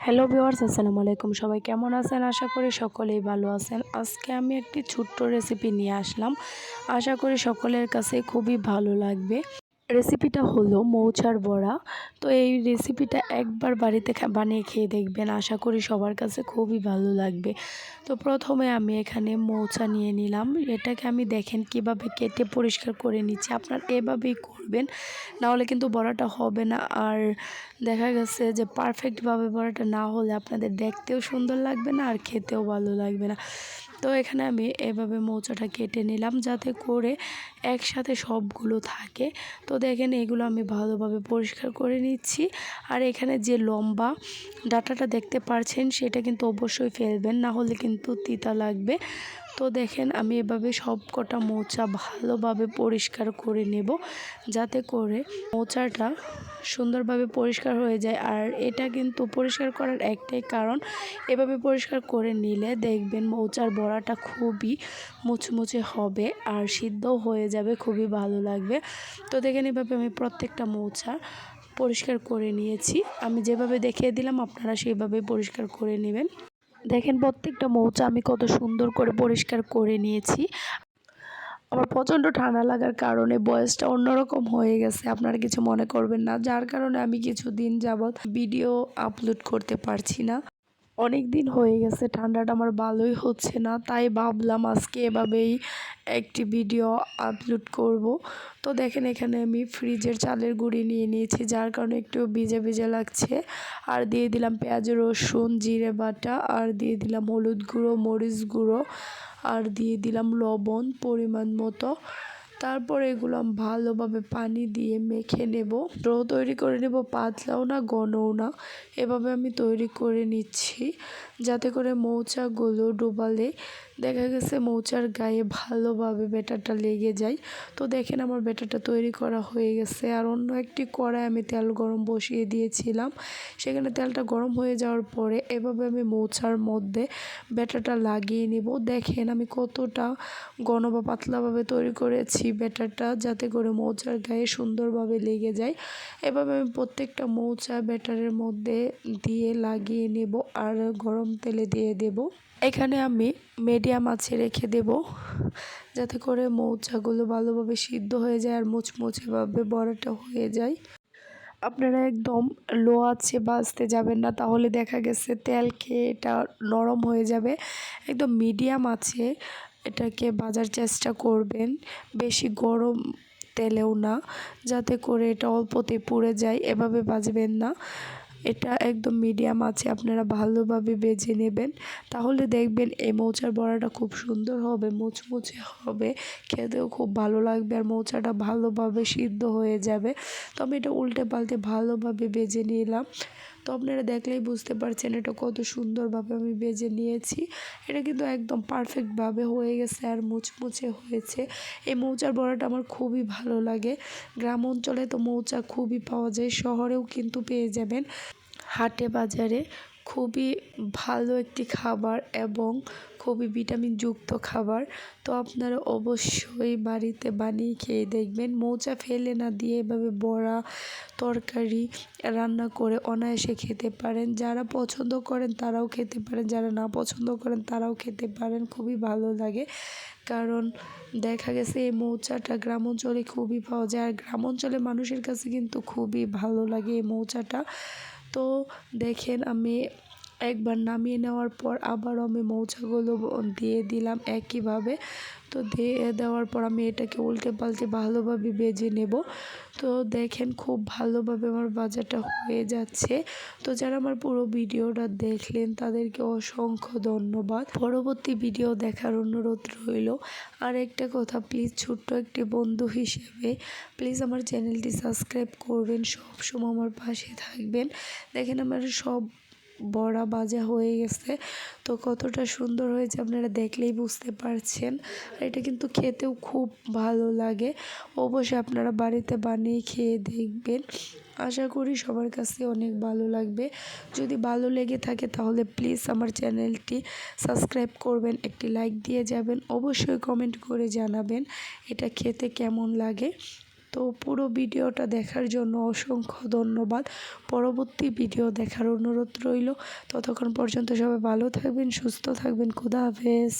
Hello viewers আসসালামু আলাইকুম। সবাই কেমন আছেন? আশা করি সকলেই ভালো আছেন। আজকে আমি একটি ছোট্ট রেসিপি নিয়ে আসলাম। আশা করি সকলের কাছে খুবই ভালো লাগবে। রেসিপিটা হলো মৌচার বড়া। তো এই রেসিপিটা একবার বাড়িতে বানিয়ে খেয়ে দেখবেন। আশা করি সবার কাছে খুবই ভালো লাগবে। তো প্রথমে আমি এখানে মৌচা নিয়ে নিলাম। এটাকে আমি দেখেন কীভাবে কেটে পরিষ্কার করে নিচ্ছি। আপনার এভাবেই করবেন, নাহলে কিন্তু বড়াটা হবে না। আর দেখা গেছে যে পারফেক্টভাবে বড়াটা না হলে আপনাদের দেখতেও সুন্দর লাগবে না, আর খেতেও ভালো লাগবে না। তো এখানে আমি এভাবে মৌচাটা কেটে নিলাম যাতে করে একসাথে সবগুলো থাকে। তো দেখেন এগুলো আমি ভালোভাবে পরিষ্কার করে নিচ্ছি। আর এখানে যে লম্বা ডাটাটা দেখতে পারছেন, সেটা কিন্তু অবশ্যই ফেলবেন, না হলে কিন্তু তিতা লাগবে। তো দেখেন আমি এভাবে সব কটা মোচা ভালোভাবে পরিষ্কার করে নেব, যাতে করে মোচাটা সুন্দরভাবে পরিষ্কার হয়ে যায়। আর এটা কিন্তু পরিষ্কার করার একটাই কারণ, এভাবে পরিষ্কার করে নিলে দেখবেন মৌচার বড়াটা খুবই মুচমুচে হবে আর সিদ্ধ হয়ে যাবে, খুবই ভালো লাগবে। তো দেখেন এভাবে আমি প্রত্যেকটা মৌচা পরিষ্কার করে নিয়েছি। আমি যেভাবে দেখিয়ে দিলাম, আপনারা সেইভাবে পরিষ্কার করে নেবেন। দেখেন প্রত্যেকটা মৌচা আমি কত সুন্দর করে পরিষ্কার করে নিয়েছি। আমার প্রচণ্ড ঠান্ডা লাগার কারণে বয়সটা অন্যরকম হয়ে গেছে, আপনারা কিছু মনে করবেন না। যার কারণে আমি কিছু দিন যাবৎ ভিডিও আপলোড করতে পারছি না। অনেক দিন হয়ে গেছে, ঠান্ডাটা আমার ভালোই হচ্ছে না, তাই ভাবলাম আজকে এভাবেই একটি ভিডিও আপলোড করব। তো দেখেন এখানে আমি ফ্রিজের চালের গুঁড়ি নিয়ে নিয়েছি, যার কারণে একটু ভিজে ভিজে লাগছে। আর দিয়ে দিলাম পেঁয়াজ, রসুন, জিরে বাটা, আর দিয়ে দিলাম হলুদ গুঁড়ো, মরিচ গুঁড়ো, আর দিয়ে দিলাম লবণ পরিমাণ মতো। তারপর এগুলো আমি ভালোভাবে পানি দিয়ে মেখে নেব। ড্রো তৈরি করে নেব, পাতলাও না, ঘনও না। এভাবে আমি তৈরি করে নিচ্ছি যাতে করে মৌচাগুলো ডোবালে দেখা গেছে মৌচার গায়ে ভালোভাবে ব্যাটারটা লেগে যায়। তো দেখেন আমার ব্যাটারটা তৈরি করা হয়ে গেছে আর অন্য একটি কড়াই আমি তেল গরম বসিয়ে দিয়েছিলাম। সেখানে তেলটা গরম হয়ে যাওয়ার পরে এভাবে আমি মৌচার মধ্যে ব্যাটারটা লাগিয়ে নেব। দেখেন আমি কতটা ঘন বা পাতলাভাবে তৈরি করেছি। ব্যাটারটা যাতে করে মৌচার গায়ে সুন্দরভাবে লেগে যায়। এভাবে আমি প্রত্যেকটা মৌচা ব্যাটারের মধ্যে দিয়ে লাগিয়ে নেব আর গরম তেলে দিয়ে দেব। এখানে আমি মিডিয়াম আছে রেখে দেব যাতে করে মৌচাগুলো ভালোভাবে সিদ্ধ হয়ে যায় আর মুচমুচেভাবে বড়াটা হয়ে যায়। আপনারা একদম লো আছে বাজতে যাবেন না, তাহলে দেখা গেছে তেল খেয়ে এটা নরম হয়ে যাবে। একদম মিডিয়াম আছে এটাকে বাজার চেষ্টা করবেন, বেশি গরম তেলেও না, যাতে করে এটা অল্পতে পুড়ে যায়, এভাবে বাজবেন না। এটা একদম মিডিয়াম আছে, আপনারা ভালোভাবে বেজে নেবেন। তাহলে দেখবেন এই মৌচার বড়াটা খুব সুন্দর হবে, মুচমুচে হবে, খেতেও খুব ভালো লাগবে আর মৌচাটা ভালোভাবে সিদ্ধ হয়ে যাবে। তো আমি এটা উল্টে পাল্টে ভালোভাবে বেজে নিলাম। তো আপনারা দেখলেই বুঝতে পারছেন এটা কত সুন্দরভাবে আমি বেজে নিয়েছি। এটা কিন্তু একদম পারফেক্টভাবে হয়ে গেছে আর মুচমুচে হয়েছে। এই মৌচার বড়াটা আমার খুবই ভালো লাগে। গ্রাম অঞ্চলে তো মৌচা খুবই পাওয়া যায়, শহরেও কিন্তু পেয়ে যাবেন। হাটে বাজারে খুবই ভালো একটি খাবার এবং খুবই ভিটামিনযুক্ত খাবার। তো আপনারা অবশ্যই বাড়িতে বানিয়ে খেয়ে দেখবেন। মৌচা ফেলে না দিয়ে এভাবে বড়া তরকারি রান্না করে অনায়াসে খেতে পারেন। যারা পছন্দ করেন তারাও খেতে পারেন, যারা না পছন্দ করেন তারাও খেতে পারেন। খুবই ভালো লাগে। কারণ দেখা গেছে এই মৌচাটা গ্রাম অঞ্চলে খুবই পাওয়া যায়। আর গ্রাম অঞ্চলে মানুষের কাছে কিন্তু খুবই ভালো লাগে এই মৌচাটা। তো দেখেন আমি একবার নামিয়ে নেওয়ার পর আবারও আমি মৌচাগুলো দিয়ে দিলাম একইভাবে। তো দিয়ে দেওয়ার পর আমি এটাকে উল্টে পাল্টে ভালোভাবে বেজে নেব। তো দেখেন খুব ভালোভাবে আমার বাজারটা হয়ে যাচ্ছে। তো যারা আমার পুরো ভিডিওটা দেখলেন তাদেরকে অসংখ্য ধন্যবাদ। পরবর্তী ভিডিও দেখার অনুরোধ রইল। আর একটা কথা, প্লিজ ছোট্ট একটি বন্ধু হিসেবে প্লিজ আমার চ্যানেলটি সাবস্ক্রাইব করবেন। সবসময় আমার পাশে থাকবেন। দেখেন আমার সব বড়া ভাজা হয়ে গেছে। তো কতটা সুন্দর হয়েছে, আপনারা দেখলেই বুঝতে পারছেন। আর এটা কিন্তু খেতেও খুব ভালো লাগে। অবশ্যই আপনারা বাড়িতে বানিয়ে খেয়ে দেখবেন। আশা করি সবার কাছে অনেক ভালো লাগবে। যদি ভালো লেগে থাকে তাহলে প্লিজ আমার চ্যানেলটি সাবস্ক্রাইব করবেন, একটি লাইক দিয়ে যাবেন। অবশ্যই কমেন্ট করে জানাবেন এটা খেতে কেমন লাগে। তো পুরো ভিডিওটা দেখার জন্য অসংখ্য ধন্যবাদ। পরবর্তী ভিডিও দেখার অনুরোধ রইল। ততক্ষণ পর্যন্ত সবাই ভালো থাকবেন, সুস্থ থাকবেন। খুদা হাফেজ।